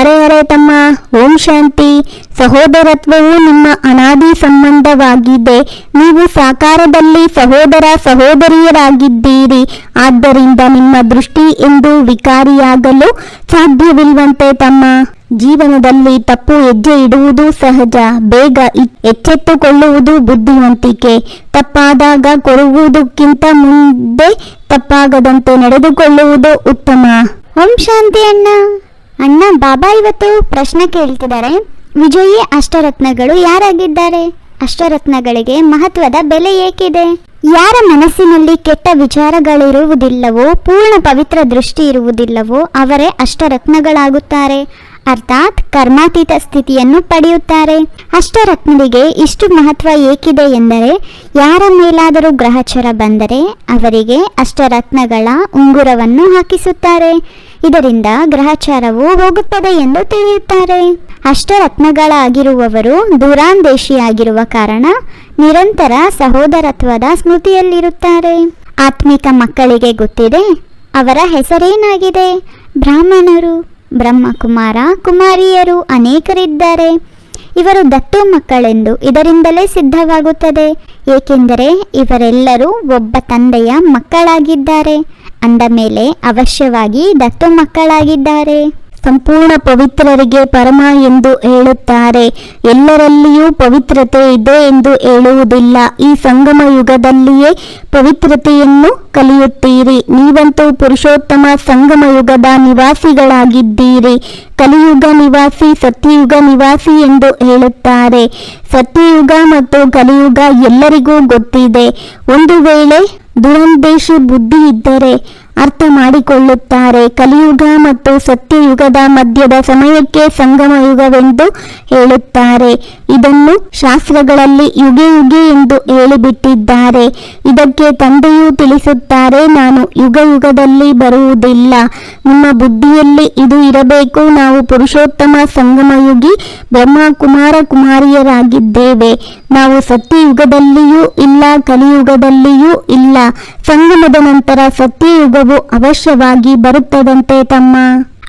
ಅರೆ ತಮ್ಮ, ಓಂ ಶಾಂತಿ. ಸಹೋದರತ್ವವು ನಿಮ್ಮ ಅನಾದಿ ಸಂಬಂಧವಾಗಿದೆ. ನೀವು ಸಾಕಾರದಲ್ಲಿ ಸಹೋದರ ಸಹೋದರಿಯರಾಗಿದ್ದೀರಿ. ಆದ್ದರಿಂದ ನಿಮ್ಮ ದೃಷ್ಟಿ ಎಂದು ವಿಕಾರಿಯಾಗಲು ಸಾಧ್ಯವಿಲ್ವಂತೆ ತಮ್ಮ. ಜೀವನದಲ್ಲಿ ತಪ್ಪು ಹೆಜ್ಜೆ ಇಡುವುದು ಸಹಜ. ಬೇಗ ಎಚ್ಚೆತ್ತುಕೊಳ್ಳುವುದು ಬುದ್ಧಿವಂತಿಕೆ. ತಪ್ಪಾದಾಗ ಕೊಡುವುದಕ್ಕಿಂತ ಮುಂದೆ ತಪ್ಪಾಗದಂತೆ ನಡೆದುಕೊಳ್ಳುವುದು ಉತ್ತಮ. ಓಂ ಶಾಂತಿ ಅಣ್ಣ. ಅಣ್ಣ, ಬಾಬಾ ಇವತ್ತು ಪ್ರಶ್ನೆ ಕೇಳ್ತಿದ್ದಾರೆ. ವಿಜಯಿ, ಅಷ್ಟರತ್ನಗಳು ಯಾರಾಗಿದ್ದಾರೆ? ಅಷ್ಟರತ್ನಗಳಿಗೆ ಮಹತ್ವದ ಬೆಲೆ ಏಕಿದೆ? ಯಾರ ಮನಸ್ಸಿನಲ್ಲಿ ಕೆಟ್ಟ ವಿಚಾರಗಳಿರುವುದಿಲ್ಲವೋ, ಪೂರ್ಣ ಪವಿತ್ರ ದೃಷ್ಟಿ ಇರುವುದಿಲ್ಲವೋ, ಅವರೇ ಅಷ್ಟರತ್ನಗಳಾಗುತ್ತಾರೆ. ಅರ್ಥಾತ್ ಕರ್ಮಾತೀತ ಸ್ಥಿತಿಯನ್ನು ಪಡೆಯುತ್ತಾರೆ. ಅಷ್ಟರತ್ನರಿಗೆ ಇಷ್ಟು ಮಹತ್ವ ಏಕಿದೆ ಎಂದರೆ, ಯಾರ ಮೇಲಾದರೂ ಗ್ರಹಚರ ಬಂದರೆ, ಅವರಿಗೆ ಅಷ್ಟರತ್ನಗಳ ಉಂಗುರವನ್ನು ಹಾಕಿಸುತ್ತಾರೆ. ಇದರಿಂದ ಗ್ರಹಚಾರವು ಹೋಗುತ್ತದೆ ಎಂದು ತಿಳಿಯುತ್ತಾರೆ. ಅಷ್ಟರತ್ನಗಳಾಗಿರುವವರು ದೂರಾಂದೇಶಿಯಾಗಿರುವ ಕಾರಣ ನಿರಂತರ ಸಹೋದರತ್ವದ ಸ್ಮೃತಿಯಲ್ಲಿರುತ್ತಾರೆ. ಆತ್ಮಿಕ ಮಕ್ಕಳಿಗೆ ಗೊತ್ತಿದೆ, ಅವರ ಹೆಸರೇನಾಗಿದೆ? ಬ್ರಾಹ್ಮಣರು, ಬ್ರಹ್ಮಕುಮಾರ, ಕುಮಾರಿಯರು ಅನೇಕರಿದ್ದಾರೆ. ಇವರು ದತ್ತು ಮಕ್ಕಳೆಂದು ಇದರಿಂದಲೇ ಸಿದ್ಧವಾಗುತ್ತದೆ, ಏಕೆಂದರೆ ಇವರೆಲ್ಲರೂ ಒಬ್ಬ ತಂದೆಯ ಮಕ್ಕಳಾಗಿದ್ದಾರೆ. ಅಂದ ಮೇಲೆ ಅವಶ್ಯವಾಗಿ ದತ್ತು ಮಕ್ಕಳಾಗಿದ್ದಾರೆ. ಸಂಪೂರ್ಣ ಪವಿತ್ರರಿಗೆ ಪರಮ ಎಂದು ಹೇಳುತ್ತಾರೆ. ಎಲ್ಲರಲ್ಲಿಯೂ ಪವಿತ್ರತೆ ಇದೆ ಎಂದು ಹೇಳುವುದಿಲ್ಲ. ಈ ಸಂಗಮ ಯುಗದಲ್ಲಿಯೇ ಪವಿತ್ರತೆಯನ್ನು ಕಲಿಯುತ್ತೀರಿ. ನೀವಂತೂ ಪುರುಷೋತ್ತಮ ಸಂಗಮ ಯುಗದ ನಿವಾಸಿಗಳಾಗಿದ್ದೀರಿ. ಕಲಿಯುಗ ನಿವಾಸಿ, ಸತ್ಯಯುಗ ನಿವಾಸಿ ಎಂದು ಹೇಳುತ್ತಾರೆ. ಸತ್ಯಯುಗ ಮತ್ತು ಕಲಿಯುಗ ಎಲ್ಲರಿಗೂ ಗೊತ್ತಿದೆ. ಒಂದು ವೇಳೆ ದುರಂದೇಶಿ ಬುದ್ಧಿ ಇದ್ದರೆ ಅರ್ಥ ಮಾಡಿಕೊಳ್ಳುತ್ತಾರೆ ಕಲಿಯುಗ ಮತ್ತು ಸತ್ಯಯುಗದ ಮಧ್ಯದ ಸಮಯಕ್ಕೆ ಸಂಗಮ ಯುಗವೆಂದು ಹೇಳುತ್ತಾರೆ. ಇದನ್ನು ಶಾಸ್ತ್ರಗಳಲ್ಲಿ ಯುಗೆ ಯುಗೆ ಎಂದು ಹೇಳಿಬಿಟ್ಟಿದ್ದಾರೆ. ಇದಕ್ಕೆ ತಂದೆಯೂ ತಿಳಿಸುತ್ತಾರೆ, ನಾನು ಯುಗ ಯುಗದಲ್ಲಿ ಬರುವುದಿಲ್ಲ. ನಿಮ್ಮ ಬುದ್ಧಿಯಲ್ಲಿ ಇದು ಇರಬೇಕು. ನಾವು ಪುರುಷೋತ್ತಮ ಸಂಗಮಯುಗಿ ಬ್ರಹ್ಮ ಕುಮಾರ ಕುಮಾರಿಯರಾಗಿದ್ದೇವೆ. ನಾವು ಸತ್ಯಯುಗದಲ್ಲಿಯೂ ಇಲ್ಲ, ಕಲಿಯುಗದಲ್ಲಿಯೂ ಇಲ್ಲ. ಸಂಗಮದ ನಂತರ ಸತ್ಯಯುಗವು ಅವಶ್ಯವಾಗಿ ಬರುತ್ತದಂತೆ ತಮ್ಮ.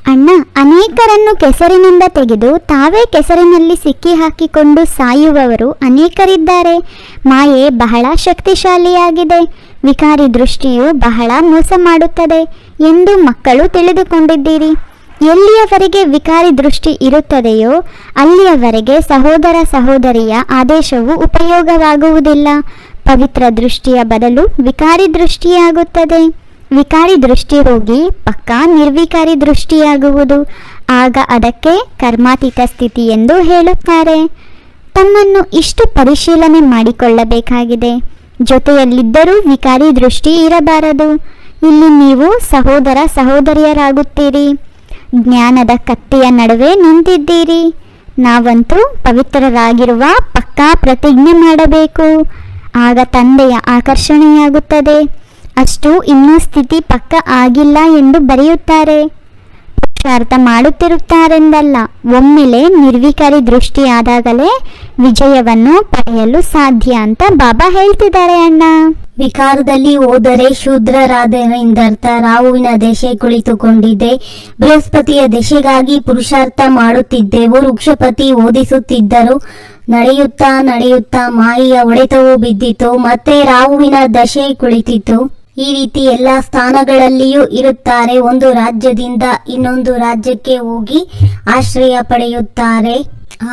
ಅಣ್ಣ, ಅನೇಕರನ್ನು ಕೆಸರಿನಿಂದ ತೆಗೆದು ತಾವೇ ಕೆಸರಿನಲ್ಲಿ ಸಿಕ್ಕಿ ಹಾಕಿಕೊಂಡು ಸಾಯುವವರು ಅನೇಕರಿದ್ದಾರೆ. ಮಾಯೆ ಬಹಳ ಶಕ್ತಿಶಾಲಿಯಾಗಿದೆ. ವಿಕಾರಿ ದೃಷ್ಟಿಯು ಬಹಳ ಮೋಸ ಮಾಡುತ್ತದೆ ಎಂದು ಮಕ್ಕಳು ತಿಳಿದುಕೊಂಡಿದ್ದೀರಿ. ಎಲ್ಲಿಯವರೆಗೆ ವಿಕಾರಿ ದೃಷ್ಟಿ ಇರುತ್ತದೆಯೋ, ಅಲ್ಲಿಯವರೆಗೆ ಸಹೋದರ ಸಹೋದರಿಯ ಆದೇಶವು ಉಪಯೋಗವಾಗುವುದಿಲ್ಲ. ಪವಿತ್ರ ದೃಷ್ಟಿಯ ಬದಲು ವಿಕಾರಿ ದೃಷ್ಟಿಯಾಗುತ್ತದೆ. ವಿಕಾರಿ ದೃಷ್ಟಿ ಹೋಗಿ ಪಕ್ಕಾ ನಿರ್ವಿಕಾರಿ ದೃಷ್ಟಿಯಾಗುವುದು. ಆಗ ಅದಕ್ಕೆ ಕರ್ಮಾತೀತ ಸ್ಥಿತಿ ಎಂದು ಹೇಳುತ್ತಾರೆ. ತಮ್ಮನ್ನು ಇಷ್ಟು ಪರಿಶೀಲನೆ ಮಾಡಿಕೊಳ್ಳಬೇಕಾಗಿದೆ. ಜೊತೆಯಲ್ಲಿದ್ದರೂ ವಿಕಾರಿ ದೃಷ್ಟಿ ಇರಬಾರದು. ಇಲ್ಲಿ ನೀವು ಸಹೋದರ ಸಹೋದರಿಯರಾಗುತ್ತೀರಿ. ಜ್ಞಾನದ ಕತ್ತಿಯ ನಡುವೆ ನಿಂತಿದ್ದೀರಿ. ನಾವಂತೂ ಪವಿತ್ರರಾಗಿರುವ ಪಕ್ಕಾ ಪ್ರತಿಜ್ಞೆ ಮಾಡಬೇಕು. ಆಗ ತಂದೆಯ ಆಕರ್ಷಣೆಯಾಗುತ್ತದೆ. ಅಷ್ಟು ಇನ್ನೂ ಸ್ಥಿತಿ ಪಕ್ಕ ಆಗಿಲ್ಲ ಎಂದು ಬರೆಯುತ್ತಾರೆ. ಪುರುಷಾರ್ಥ ಮಾಡುತ್ತಿರುತ್ತಾರೆಂದಲ್ಲ, ಒಮ್ಮೆಲೆ ನಿರ್ವಿಕಾರಿ ದೃಷ್ಟಿಯಾದಾಗಲೇ ವಿಜಯವನ್ನು ಪಡೆಯಲು ಸಾಧ್ಯ ಅಂತ ಬಾಬಾ ಹೇಳ್ತಿದ್ದಾರೆ ಅಣ್ಣ. ವಿಕಾರದಲ್ಲಿ ಹೋದರೆ ಶೂದ್ರರಾದರೆಂದರ್ಥ ರಾಹುವಿನ ದೆಶೆ ಕುಳಿತುಕೊಂಡಿದ್ದೆ ಬೃಹಸ್ಪತಿಯ ದೇಶೆಗಾಗಿ ಪುರುಷಾರ್ಥ ಮಾಡುತ್ತಿದ್ದೆವು, ವೃಕ್ಷಪತಿ ಓದಿಸುತ್ತಿದ್ದರು. ನಡೆಯುತ್ತಾ ನಡೆಯುತ್ತಾ ಮಾಯಿಯ ಹೊಡೆತವು ಬಿದ್ದಿತು, ಮತ್ತೆ ರಾಹುವಿನ ದಶೆ ಕುಳಿತಿತು ಈ ರೀತಿ ಎಲ್ಲ ಸ್ಥಾನಗಳಲ್ಲಿಯೂ ಇರುತ್ತಾರೆ. ಒಂದು ರಾಜ್ಯದಿಂದ ಇನ್ನೊಂದು ರಾಜ್ಯಕ್ಕೆ ಹೋಗಿ ಆಶ್ರಯ ಪಡೆಯುತ್ತಾರೆ.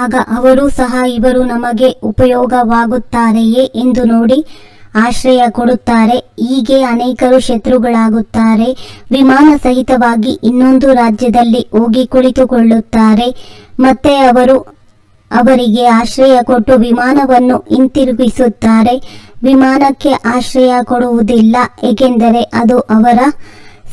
ಆಗ ಅವರು ಸಹ ಇವರು ನಮಗೆ ಉಪಯೋಗವಾಗುತ್ತಾರೆಯೇ ಎಂದು ನೋಡಿ ಆಶ್ರಯ ಕೊಡುತ್ತಾರೆ. ಹೀಗೆ ಅನೇಕರು ಶತ್ರುಗಳಾಗುತ್ತಾರೆ. ವಿಮಾನ ಸಹಿತವಾಗಿ ಇನ್ನೊಂದು ರಾಜ್ಯದಲ್ಲಿ ಹೋಗಿ ಕುಳಿತುಕೊಳ್ಳುತ್ತಾರೆ. ಮತ್ತೆ ಅವರು ಅವರಿಗೆ ಆಶ್ರಯ ಕೊಟ್ಟು ವಿಮಾನವನ್ನು ಹಿಂತಿರುಗಿಸುತ್ತಾರೆ. ವಿಮಾನಕ್ಕೆ ಆಶ್ರಯ ಕೊಡುವುದಿಲ್ಲ, ಏಕೆಂದರೆ ಅದು ಅವರ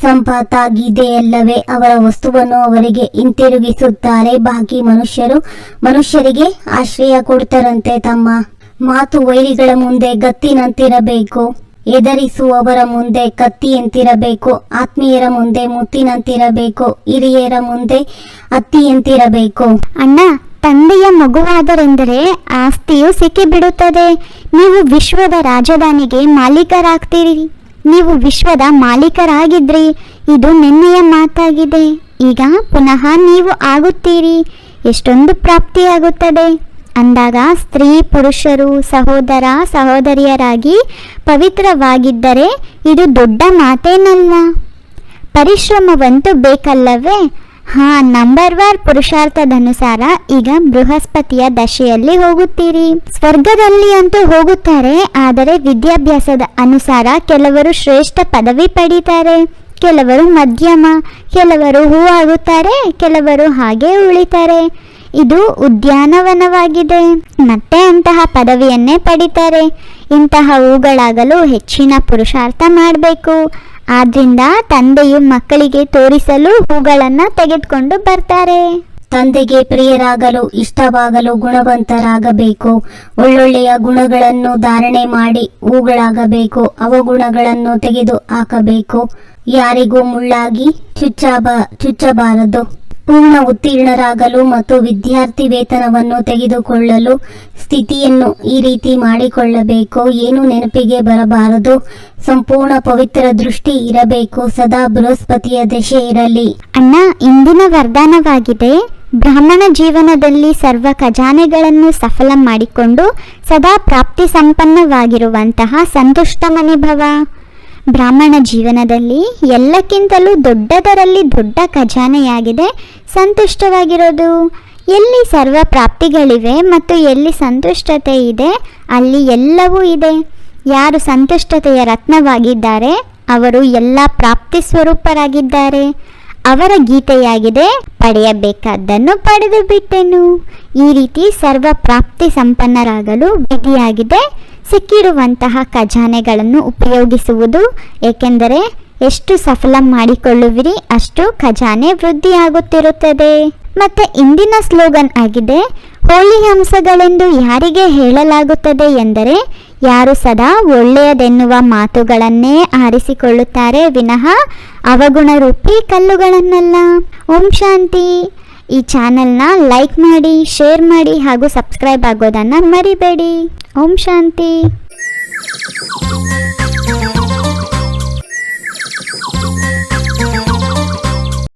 ಸಂಪಾತಾಗಿದೆಯಲ್ಲವೇ ಅವರ ವಸ್ತುವನ್ನು ಅವರಿಗೆ ಹಿಂತಿರುಗಿಸುತ್ತಾರೆ. ಬಾಕಿ ಮನುಷ್ಯರು ಮನುಷ್ಯರಿಗೆ ಆಶ್ರಯ ಕೊಡ್ತಾರಂತೆ ತಮ್ಮ ಮಾತು ವೈರಿಗಳ ಮುಂದೆ ಗತ್ತಿನಂತಿರಬೇಕು. ಎದರಿಸುವವರ ಮುಂದೆ ಕತ್ತಿಯಂತಿರಬೇಕು. ಆತ್ಮೀಯರ ಮುಂದೆ ಮುತ್ತಿನಂತಿರಬೇಕು. ಹಿರಿಯರ ಮುಂದೆ ಅತ್ತಿಯಂತಿರಬೇಕು. ಅಣ್ಣ ತಂದೆಯ ಮಗುವಾದರೆಂದರೆ ಆಸ್ತಿಯು ಸಿಕ್ಕಿಬಿಡುತ್ತದೆ ನೀವು ವಿಶ್ವದ ರಾಜಧಾನಿಗೆ ಮಾಲೀಕರಾಗ್ತೀರಿ. ನೀವು ವಿಶ್ವದ ಮಾಲೀಕರಾಗಿದ್ರಿ. ಇದು ನಿನ್ನೆಯ ಮಾತಾಗಿದೆ. ಈಗ ಪುನಃ ನೀವು ಆಗುತ್ತೀರಿ. ಎಷ್ಟೊಂದು ಪ್ರಾಪ್ತಿಯಾಗುತ್ತದೆ. ಅಂದಾಗ ಸ್ತ್ರೀ ಪುರುಷರು ಸಹೋದರ ಸಹೋದರಿಯರಾಗಿ ಪವಿತ್ರವಾಗಿದ್ದರೆ ಇದು ದೊಡ್ಡ ಮಾತೇನಲ್ಲ. ಪರಿಶ್ರಮವಂತೂ ಬೇಕಲ್ಲವೇ? ಹಾ ನಂಬರ್ ವಾರ್ ಪುರುಷಾರ್ಥದನುಸಾರ ಈಗ ಬೃಹಸ್ಪತಿಯ ದಶೆಯಲ್ಲಿ ಹೋಗುತ್ತೀರಿ. ಸ್ವರ್ಗದಲ್ಲಿ ಅಂತೂ ಹೋಗುತ್ತಾರೆ, ಆದರೆ ವಿದ್ಯಾಭ್ಯಾಸದ ಅನುಸಾರ ಕೆಲವರು ಶ್ರೇಷ್ಠ ಪದವಿ ಪಡೀತಾರೆ. ಕೆಲವರು ಮಧ್ಯಮ, ಕೆಲವರು ಹೂ ಆಗುತ್ತಾರೆ, ಕೆಲವರು ಹಾಗೆ ಉಳಿತಾರೆ. ಇದು ಉದ್ಯಾನವನವಾಗಿದೆ. ಮತ್ತೆ ಅಂತಹ ಪದವಿಯನ್ನೇ ಪಡಿತಾರೆ. ಇಂತಹ ಹೂಗಳಾಗಲು ಹೆಚ್ಚಿನ ಪುರುಷಾರ್ಥ ಮಾಡಬೇಕು. ಆದ್ರಿಂದ ತಂದೆಯು ಮಕ್ಕಳಿಗೆ ತೋರಿಸಲು ಹೂಗಳನ್ನು ತೆಗೆದುಕೊಂಡು ಬರ್ತಾರೆ. ತಂದೆಗೆ ಪ್ರಿಯರಾಗಲು ಇಷ್ಟವಾಗಲು ಗುಣವಂತರಾಗಬೇಕು. ಒಳ್ಳೊಳ್ಳೆಯ ಗುಣಗಳನ್ನು ಧಾರಣೆ ಮಾಡಿ ಹೂಗಳಾಗಬೇಕು. ಅವಗುಣಗಳನ್ನು ತೆಗೆದು ಹಾಕಬೇಕು. ಯಾರಿಗೂ ಮುಳ್ಳಾಗಿ ಚುಚ್ಚಬ, ಚುಚ್ಚಬಾರದು. ಪೂರ್ಣ ಉತ್ತೀರ್ಣರಾಗಲು ಮತ್ತು ವಿದ್ಯಾರ್ಥಿ ವೇತನವನ್ನು ತೆಗೆದುಕೊಳ್ಳಲು ಸ್ಥಿತಿಯನ್ನು ಈ ರೀತಿ ಮಾಡಿಕೊಳ್ಳಬೇಕು. ಏನು ನೆನಪಿಗೆ ಬರಬಾರದು. ಸಂಪೂರ್ಣ ಪವಿತ್ರ ದೃಷ್ಟಿ ಇರಬೇಕು. ಸದಾ ಬೃಹಸ್ಪತಿಯ ದಶೆ ಇರಲಿ. ಅಣ್ಣ, ಇಂದಿನ ವರದಾನವಾಗಿದೆ. ಬ್ರಾಹ್ಮಣ ಜೀವನದಲ್ಲಿ ಸರ್ವ ಖಜಾನೆಗಳನ್ನು ಸಫಲ ಮಾಡಿಕೊಂಡು ಸದಾ ಪ್ರಾಪ್ತಿ ಸಂಪನ್ನವಾಗಿರುವಂತಹ ಸಂತುಷ್ಟ ಮನಿಭವ ಬ್ರಾಹ್ಮಣ ಜೀವನದಲ್ಲಿ ಎಲ್ಲಕ್ಕಿಂತಲೂ ದೊಡ್ಡದರಲ್ಲಿ ದೊಡ್ಡ ಖಜಾನೆಯಾಗಿದೆ. ಸಂತುಷ್ಟವಾಗಿರೋದು? ಎಲ್ಲಿ ಸರ್ವ ಪ್ರಾಪ್ತಿಗಳಿವೆ ಮತ್ತು ಎಲ್ಲಿ ಸಂತುಷ್ಟತೆ ಇದೆ, ಅಲ್ಲಿ ಎಲ್ಲವೂ ಇದೆ. ಯಾರು ಸಂತುಷ್ಟತೆಯ ರತ್ನವಾಗಿದ್ದಾರೆ, ಅವರು ಎಲ್ಲ ಪ್ರಾಪ್ತಿ ಸ್ವರೂಪರಾಗಿದ್ದಾರೆ. ಅವರ ಗೀತೆಯಾಗಿದೆ, ಪಡೆಯಬೇಕಾದ್ದನ್ನು ಪಡೆದು ಬಿಟ್ಟೆನು. ಈ ರೀತಿ ಸರ್ವ ಪ್ರಾಪ್ತಿ ಸಂಪನ್ನರಾಗಲು ವಿಧಿಯಾಗಿದೆ. ಸಿಕ್ಕಿರುವಂತಹ ಖಜಾನೆಗಳನ್ನು ಉಪಯೋಗಿಸುವುದು, ಏಕೆಂದರೆ ಎಷ್ಟು ಸಫಲ ಮಾಡಿಕೊಳ್ಳುವಿರಿ, ಅಷ್ಟು ಖಜಾನೆ ವೃದ್ಧಿಯಾಗುತ್ತಿರುತ್ತದೆ. ಮತ್ತೆ ಇಂದಿನ ಸ್ಲೋಗನ್ ಆಗಿದೆ, ಹೋಳಿ ಹಂಸಗಳೆಂದು ಯಾರಿಗೆ ಹೇಳಲಾಗುತ್ತದೆ ಎಂದರೆ, ಯಾರು ಸದಾ ಒಳ್ಳೆಯದೆನ್ನುವ ಮಾತುಗಳನ್ನೇ ಆರಿಸಿಕೊಳ್ಳುತ್ತಾರೆ ವಿನಃ ಅವಗುಣರೂಪಿ ಕಲ್ಲುಗಳನ್ನಲ್ಲ. ಓಂ ಶಾಂತಿ. ಈ ಚಾನೆಲ್ನ ಲೈಕ್ ಮಾಡಿ, ಶೇರ್ ಮಾಡಿ ಹಾಗೂ ಸಬ್ಸ್ಕ್ರೈಬ್ ಆಗೋದನ್ನು ಮರಿಬೇಡಿ. ಓಂ ಶಾಂತಿ.